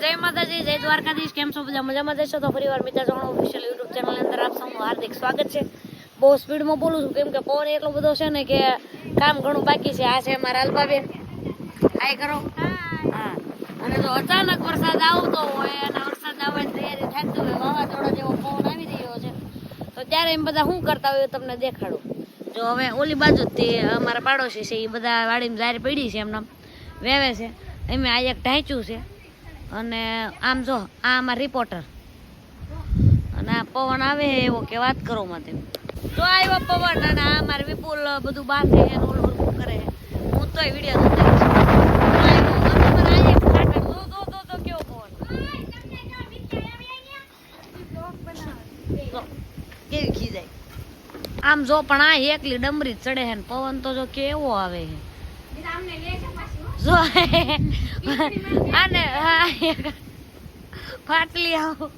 જય માતાજી, જય દ્વારકાધીશ, કેમ છો? બધા મજામાં જશો તો ફરીવાર મિત્ર જાણો ઓફિશિયલ યુટ્યુબ ચેનલ અંદર આપ સૌનું હાર્દિક સ્વાગત છે. બહુ સ્પીડમાં બોલું છું, કેમ કે પવન એટલો બધો છે ને કે કામ ઘણું બાકી છે. આ છે મારા અલ્પાબેન હાય કરો. હા. અને જો અચાનક વરસાદ આવતો હોય, અને વરસાદ આવવાની તૈયારી થતી હોય, વાવાઝોડા જેવો પવન આવી રહ્યો છે, તો ત્યારે એમ બધા શું કરતા હોય તમને દેખાડું. જો હવે ઓલી બાજુ તે અમારા પાડોશી છે, એ બધા વાડીમાં જાહેર પડી છે એમને. વેવે છે. એમ આ એક ઢાંચ્યું છે. અને આમ જો, આ અમારા રિપોર્ટર અને આ પવન આવે એવો કે વાત કરો માટે તો આવ્યો પવન અને આ અમારે વિપુલ બધું બાંધે છે ને ઓલું કરે હું. તોય વીડિયો કેવો ખીજાય. આમ જો પણ આ એકલી ડમરી ચડે હે પવન તો જો કેવો આવે છે જો આને ફાટલી આવું.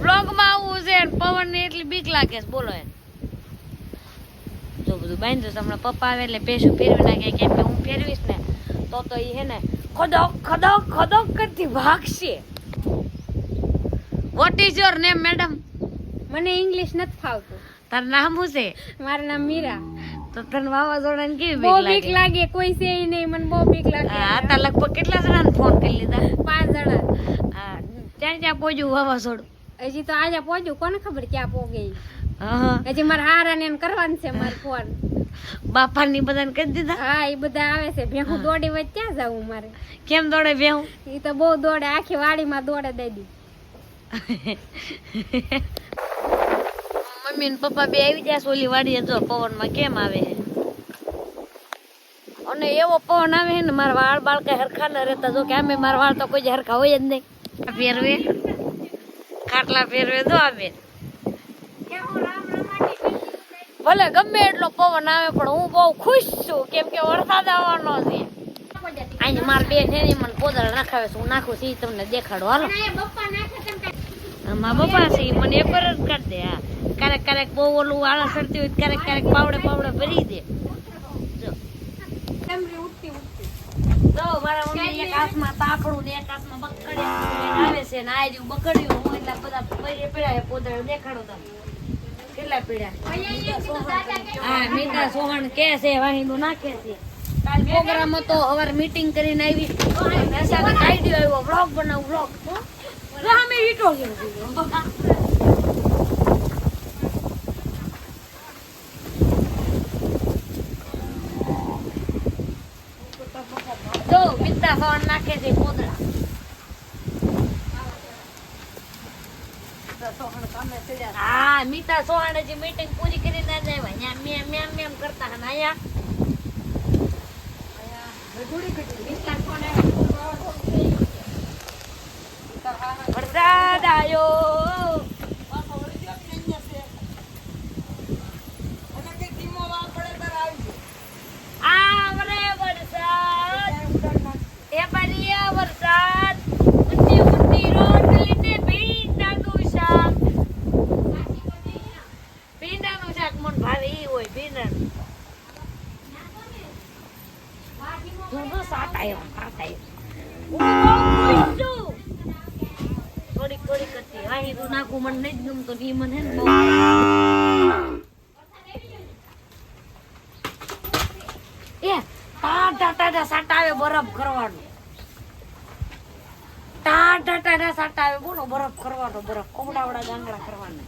બ્લોગમાં આવવું છે ને પવનની એટલી બીક લાગે છે બોલો જો બધું બાંધ્યું છે હમણાં પપ્પા આવે એટલે પેશું ફેરવી નાખે કેમ કે હું ફેરવીશ ને તો તો એ હે ને ખોદક ખોદક ખોદક કરતી ભાગશે. What is your name madam મને ઇંગ્લિશ નથી ફાવતું. તારું નામ શું છે? મારું નામ મીરા. તો તને વાવાઝોડાની કેવી બીક બીક બીક લાગે? લાગે કોઈ છે નહીં મને બહુ બીક લાગે. હા તા લગભગ કેટલા જણાને ફોન કરી લીધા? પાંચ જણા. હા ત્યાં ત્યાં પહોંચ્યું વાવાઝોડું? હજી તો આજે પહોંચ્યું કોને ખબર ક્યાં પહોંચે? હા. હજી મારા હારા ને કરવાનું છે મારે ફોન બાપાની બધાને કહી દીધા? હા એ બધા આવે છે. ભેહું દોડી વચ્ચે ક્યાં જવું મારે? કેમ દોડે ભેહું? એ તો બહુ દોડે આખી વાડીમાં દોડે દાદી. મમ્મી ને પપ્પા બે આવી જાય સોલી વાડીએ જો પવનમાં કેમ આવે છે? અને એવો પવન આવે છે ને મારા વાળ બાળ કઈ હરખા ન રહેતા. જો કે આમે મારા વાળ તો કોઈ જ હરખા હોય જ નહીં. પહેરવે ફેરવે. ખાટલા ફેરવે જો આવે ભલે ગમે એટલો પવન આવે પણ હું બહુ ખુશ છું. કેમ કે વરસાદ આવવાનો છે. અહીં મારા બે છે ને મને પોદળ નાખાવે છે હું નાખું છું તમને દેખાડો. હાલો. મારા પપ્પા છે મને એક વાર જ કરી દે હા. ક્યારેક ક્યારેક બહુ ઓલું વાળા સરતી હોય ક્યારેક ક્યારેક પાવડે પાવડે ભરી દે. જો. મમ્મી એક હાથમાં તાપડું ને એક હાથમાં બકડિયા આવે છે ને આ રહ્યું એટલા બધા છે પોદળ દેખાડો તમે. કેટલા હા, મીઠા સોહણ કે છે, વાહિંદુ નાખે છે. કાલ મીટિંગ કરીને આવી. આઈડિયો આવ્યો વ્લોગ બનાવ વીટો ગયો મીઠા સોહણ નાખે છે પોદળા હા મીતા સોહાણે જે મીટિંગ પૂરી કરી ના જાય અહીંયા મેમ મેમ મેમ કરતા હા અહીંયા વરસાદ આયો આવરે વરસાદ એ બરિયા વરસાદ ઊંચી ઊંચી રોટલી ને ભીંડાનું શાક ભીંડાનું શાક મને ભાવે ઈ હોય ભીંડાનું જો જો સાટ આયો સાટ આયો હું બહુ ખુશ છું થોડીક થોડીક કરતી વાહી તું નાખું મને નહીં જ ગમતું ને મને બહુ એ ટાટા ટાટા સાટ આવે બરફ કરવાનું ટાટા ટાટા સાટા આવે બોલો બરફ કરવાનો બરફ. કોમડાવડા ગાંગડા કરવાના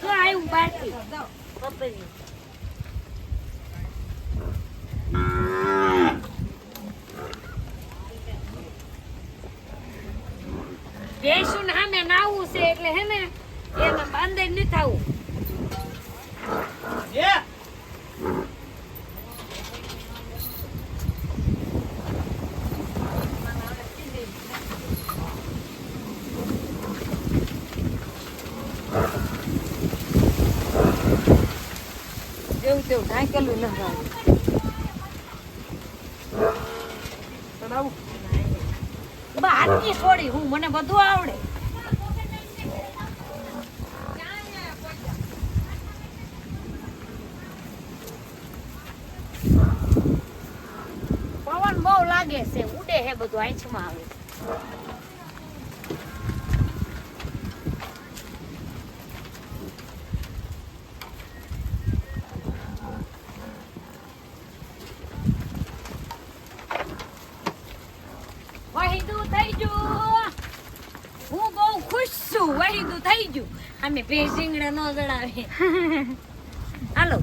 તો આ ઉભાતી પપ્પની ભેસું ના છે એટલે હે ને એમાં અંદર નથી આવું. જેવું તેવું ઢાંકેલું ન ચડાવું છોડી, હું, મને બધું આવડે. પવન બહુ લાગે છે, ઉડે હે બધું આંચમાં આવે વહીદું થઈ ગયું હું બહુ ખુશ છું વહીદું થઈ ગયું અમે ભેંસીંગડા નો જડાવે હાલો.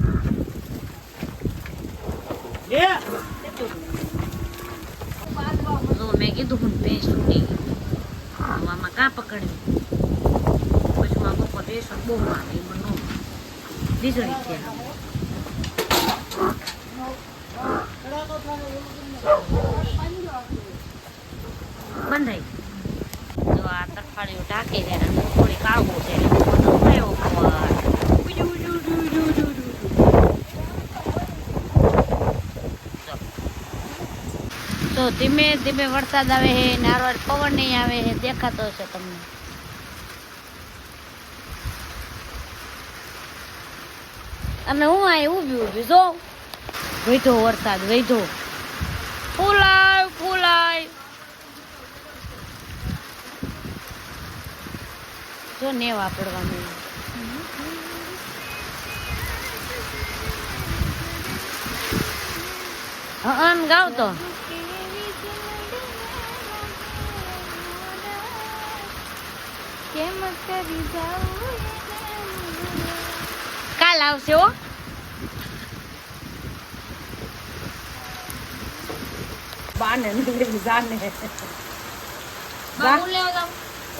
જો મેં કીધું હું ભેંસ ઉડી આમાં કા પકડ્યું? પછી મારા પપ્પા ભેંસ બહુ આવે એમાં નો વીજળી છે. બંધાઈ જો આ તરફાળીઓ ઢાંકી દે અને થોડી કાળવું છે ઉઠાયો ઉપર તો ધીમે ધીમે વરસાદ આવે છે નારવાર પવન નહીં આવે છે, દેખાતો હશે તમને. અને હું આ ઊભી ઊભી, જો. વૈધો વરસાદ વૈધો ફૂલાય ફૂલાય. જો ને વાપરવાનું. આમ ગાવ તો. જાઉં કાલ આવશે ઓ બાને જાને. બાબુ લેવા જાવ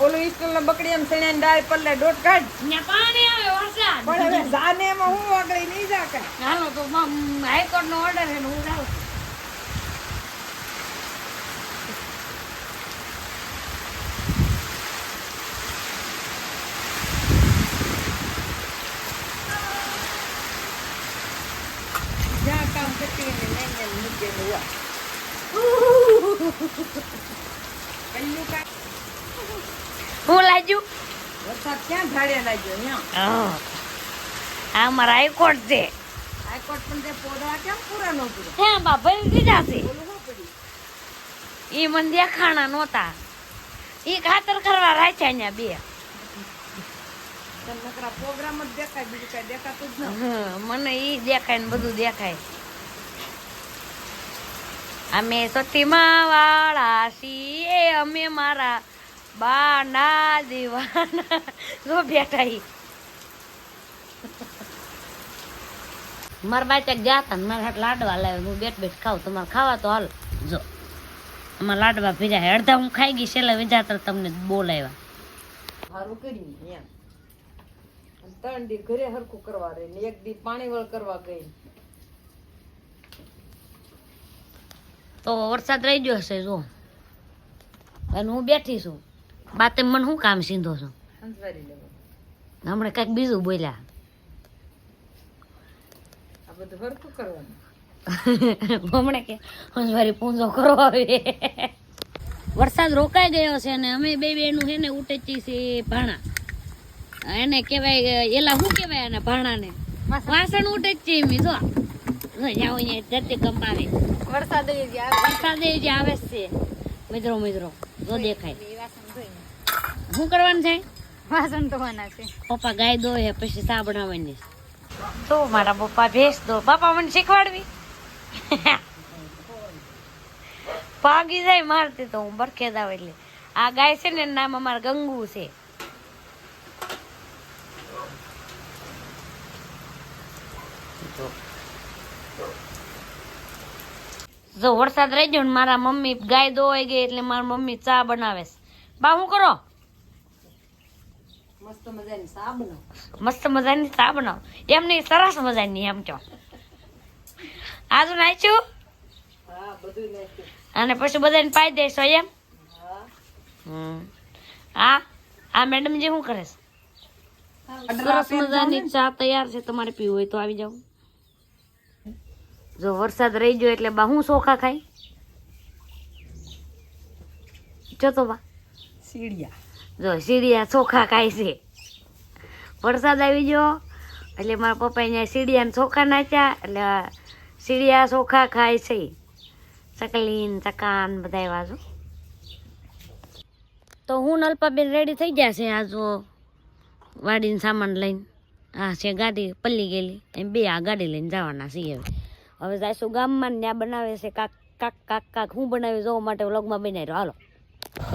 ઓલું ના બકડી એમ સણ્યા ડાળ પલ્લે દોટ કાઢ ત્યાં પાણી આવે વરસાદ પણ હવે જાને એમાં હું આગળ નહીં જા કાંઈ. હાલો તો હાઈકોર્ટ નો ઓર્ડર હે હું જાઉં જ્યાં કામ કરતી ને લઈને એને મૂકેલું હોય. પહેલું કાંઈ હું લાગ્યું? વરસાદ ક્યાં ઝાડે લાગ્યો અહીંયા આ મારા હાઈકોર્ટ છે. હાઈકોર્ટ પણ તે પોદળા કેમ પૂરા ન પૂરા હે બા ભરી દીધા છે. ઈ મને દેખાણા નહોતા. ઈ ખાતર કરવા રાખ્યા અહીંયા બે. પ્રોગ્રામ જ દેખાય બીજું કઈ દેખાતું જ ન હમ, મને ઈ દેખાય ને બધું દેખાય. અમે સતીમાં વાળા છીએ અમે મારા બા ના દીવાના. જો બેઠા ઈ મારા બાચક ગયા હતા ને મારા હાથ લાડવા લાવ્યા. હું બેઠ બેઠ ખાવ તમારે ખાવા તો હાલ. જો. અમારા લાડવા ભીજા અડધા હું ખાઈ ગઈ છેલ્લે વિજા તો તમને બોલાવ્યા. સારું કરી ત્રણ દી ઘરે હરખું કરવા રહી ને એક દી પાણી વળ કરવા ગઈ તો વરસાદ રહી ગયો હશે જો. અને હું બેઠી છું. બાતે મને શું કામ સીધો છો? હમણાં કંઈક બીજું બોલ્યા. હમણાં કે હંસવારી પૂંજો કરો વરસાદ રોકાઈ ગયો છે ને અમે બે બેનું છે ને ઉટેચી છે ભાણા. એને કહેવાય એલા શું કહેવાય એને ભાણાને? વાસણ. ઉટેચી એમ જો. જો જાઓ અહીંયા ધરતી કંપાવે. વરસાદ વરસાદ જે આવે છે. મિત્રો મિત્રો જો દેખાય. શું કરવાનું છે? વાસણ ધોવાના છે. પપ્પા ગાય દો હે પછી સા બનાવવાની તો મારા પપ્પા ભેંસ દો. પપ્પા મને શીખવાડવી. ભાગી જાય મારતી તો હું બરખેદ આવે એટલે. આ ગાય છે ને નામ અમારા ગંગુ છે. જો વરસાદ રહી ગયો ને મારા મમ્મી ગાય દોવાઈ ગઈ એટલે મારા મમ્મી ચા બનાવે બા શું કરો? મસ્ત મજાની સા બનાવો ચા બનાવો એમ નહીં સરસ મજાની એમ કહો આજુ નાખ્યું હા બધું નાખ્યું અને પછી બધાને પાઈ દેશો એમ? હા. આ આ મેડમજી શું કરે છે? સરસ મજાની ચા તૈયાર છે તમારે પીવું હોય તો આવી જાવ. જો વરસાદ રહી ગયો એટલે બા હું ચોખા ખાઈ? જો તો બા. સીડિયા. જો, સીડિયા ચોખા ખાય છે. વરસાદ આવી ગયો, એટલે મારા પપ્પા અહીંયા સીડિયા ચોખા નાખ્યા, એટલે સીડિયા ચોખા ખાય છે. ચકલીન, ચકાન બધા એવા જો. તો હું નલપાબેન રેડી થઈ ગયા છે આ જો વાડીને સામાન લઈને. હા છે ગાડી પલ્લી ગયેલી. એમ બે આ ગાડી લઈને જવાના છીએ હવે. હવે જાઈશું ગામમાં ત્યાં બનાવે છે કાક કાક કાક હું બનાવી જોવા માટે વ્લોગમાં બનાવ્યો. હાલો. રહ્યા છીએ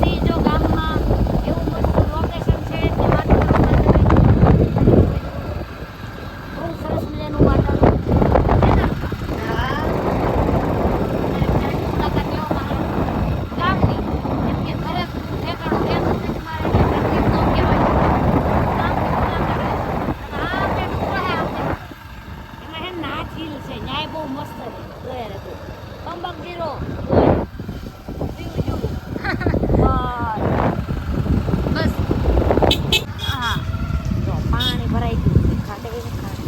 જો ગામમાં એવું મસ્ત લોકેશન છે તે વાત કરવા બહુ સરસ મજાનું વાતાવરણ છે ને? મુલાકાત લેવામાં આવે. ગામની. એમ કે ઘરે ઠેકાણું એમ નથી કે મારે ઠેકાણું એમ ન કહેવાય. ગામની મુલાકાત લે. અને આ આપણે ડુંગર હે આપણે. એમાં હે ને આ ઝીલ છે ન્યાય બહુ મસ્ત છે જોયા રહેતું કંબક જીરો બસ હા જો પાણી ભરાઈ ગયું છે ખાટે ગયું ખાટે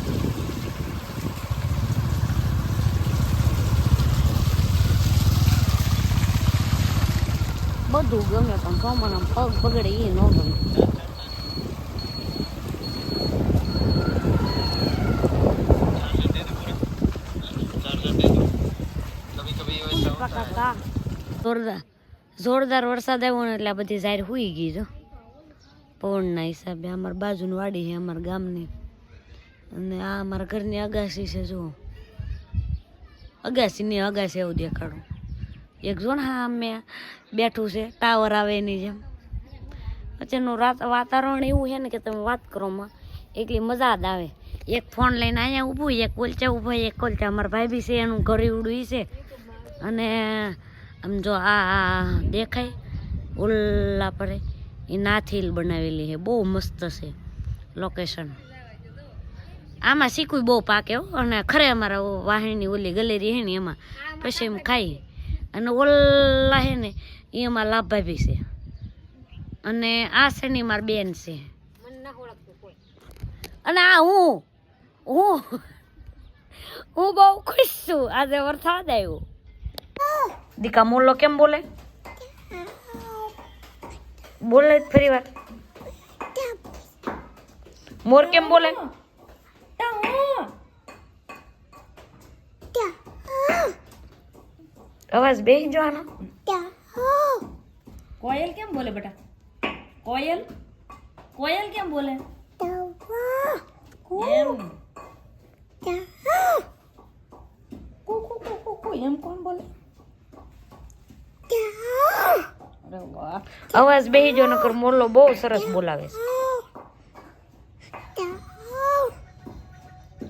બધું ગમે પણ ચોમાના પગ બગડે એ ન ગમે જોરદાર જોરદાર વરસાદ આવ્યો ને એટલે આ બધી જાહેર હુઈ ગઈ જો પવનના હિસાબે અમારી બાજુની વાડી છે અમારા ગામની અને આ અમારા ઘરની અગાસી છે જો અગાસીની અગાસી એવું દેખાડું એક જો ને અમે બેઠું છે, ટાવર આવે એની જેમ. પછીનું રાત, વાતાવરણ એવું છે ને કે તમે વાત કરોમાં એટલી મજા જ આવે. એક ફોન લઈને અહીંયા ઊભું, એક કોલચા ઊભા, એક કોલચા અમારા ભાઈ બી છે, એનું ઘરેવડું ઈ છે. અને આમ જો આ દેખાય, ઓલા પડે એ નાથીલ બનાવેલી છે, બહુ મસ્ત છે લોકેશન આમાં શીખવું બહુ પાકે અને ખરે અમારા વાહિની ઓલી ગલેરી છે ને એમાં. પછી એમ ખાઈ. અને ઓલા હે ને એ અમારા લાભાભી છે. અને આ છે ને મારી બેન છે. અને આ હું હું હું બહુ ખુશ છું. આજે વરસાદ આવ્યો. દીકા મોલો કેમ બોલે? બોલે જ ફરી વાર. મોર કેમ બોલે? અવાજ બેસી જવાનો કોયલ કેમ બોલે બેટા કોયલ કોયલ કેમ બોલે એમ કુ કુ કુ કુ કુ એમ કોણ બોલે અરે વાહ અવાજ બેહી જો નકર મોરલો બહુ સરસ બોલાવે છે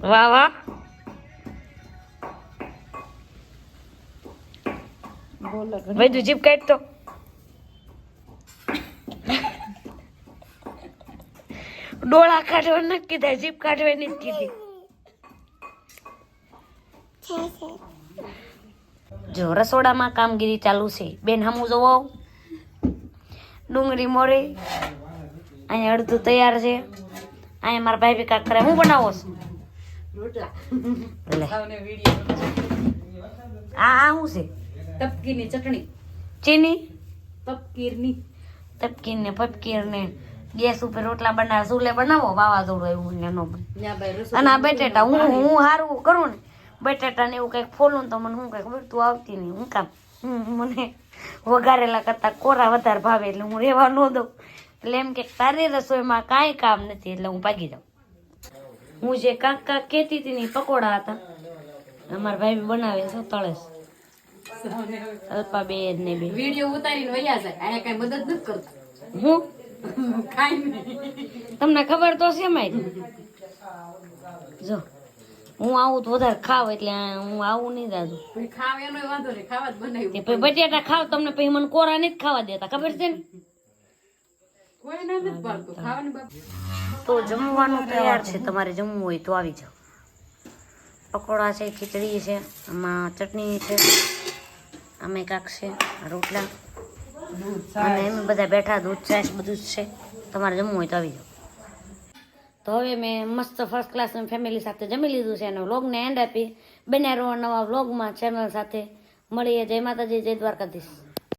વાહ વાહ બોલો વૈદુ જીપ કાઢ તો. ડોળા કાઢવા નથી કીધા જીપ કાઢવાની જ કીધી. જો રસોડામાં કામગીરી ચાલુ છે. બેન હમું જોવો ડુંગળી મોરે. અહીંયા અડધું તૈયાર છે. અહીંયા મારા ભાઈ બી કાંક કરે. હું બનાવો છું? રોટલા. લે. સાવને આ આ શું છે? તપકીની ચટણી. ચીની? તપકીરની. તપકીર ને ગેસ ઉપર રોટલા બનાવે ચૂલે બનાવો વાવાઝોડું એવું ને નો અને આ બટેટા હું હું સારું કરું ને બટેટા ને એવું કંઈક ફોલું તો મને હું કંઈક ખબર તું આવતી નહીં. હું કામ? મને વઘારેલા કરતા કોરા વધારે ભાવે એટલે હું રહેવા ન દઉં. એટલે એમ કે તારી રસોઈમાં કાંઈ કામ નથી એટલે હું ભાગી જાઉં. હું જે કાંક કાંક કહેતી હતી ને પકોડા હતા. અમારા ભાઈ બનાવે છે તળે છે અલ્પા બેન ને બે વીડિયો ઉતારીને વયા જાય. આયા કઈ મદદ નથી કરતા. હું? કાઈ નહીં. તમને ખબર તો છે મારી. જો હું આવું તો વધારે ખાવ એટલે હું આવું નહીં દાદુ. ખાવ એનો વાંધો નહીં. ખાવા જ બનાવ્યું. પછી બટેટા ખાવ તમને પછી મને કોરા નહીં ખાવા દેતા. ખબર છે ને? તો જમવાનું તૈયાર છે. તમારે જમવું હોય તો આવી જાઓ. પકોડા છે ખીચડી છે આમાં ચટણી છે. આમે કાંક છે રોટલા. અને એમ બધા બેઠા દૂધ છાશ બધું જ છે. તમારે જમવું હોય તો આવી જાઓ. તો હવે મેં મસ્ત ફર્સ્ટ ક્લાસ ફેમિલી સાથે જમી લીધું છે અને વ્લોગને એન્ડ આપી. બન્યા રહો નવા વ્લોગમાં ચેનલ સાથે. મળીએ જય માતાજી જય દ્વારકાધીશ.